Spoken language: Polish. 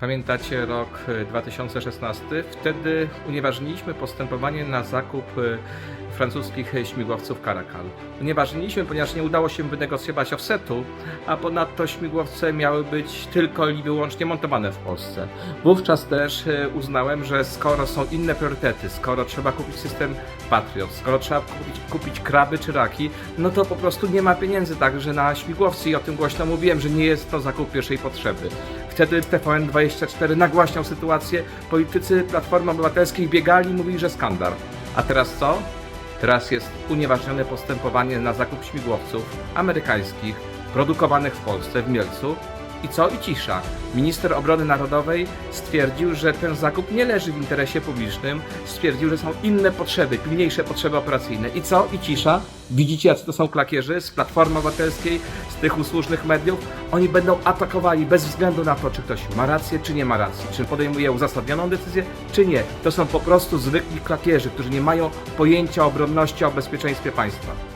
Pamiętacie rok e, 2016? Wtedy unieważniliśmy postępowanie na zakup e, francuskich śmigłowców Caracal. Unieważniliśmy, ponieważ nie udało się wynegocjować offsetu, a ponadto śmigłowce miały być tylko i wyłącznie montowane w Polsce. Wówczas też e, uznałem, że skoro są inne priorytety, skoro trzeba kupić system Patriot, skoro trzeba kupić, kupić kraby czy raki, no to po prostu nie ma pieniędzy także na śmigłowce i o tym głośno mówiłem, że nie jest to zakup pierwszej potrzeby. Wtedy TVN24 nagłaśniał sytuację, politycy Platformy Obywatelskiej biegali i mówili, że skandal. A teraz co? Teraz jest unieważnione postępowanie na zakup śmigłowców amerykańskich, produkowanych w Polsce, w Mielcu. I co? I cisza. Minister Obrony Narodowej stwierdził, że ten zakup nie leży w interesie publicznym. Stwierdził, że są inne potrzeby, pilniejsze potrzeby operacyjne. I co? I cisza. Widzicie, jacy to są klakierzy z Platformy Obywatelskiej, tych usłużnych mediów? Oni będą atakowali bez względu na to, czy ktoś ma rację, czy nie ma racji. Czy podejmuje uzasadnioną decyzję, czy nie. To są po prostu zwykli klakierzy, którzy nie mają pojęcia o obronności, o bezpieczeństwie państwa.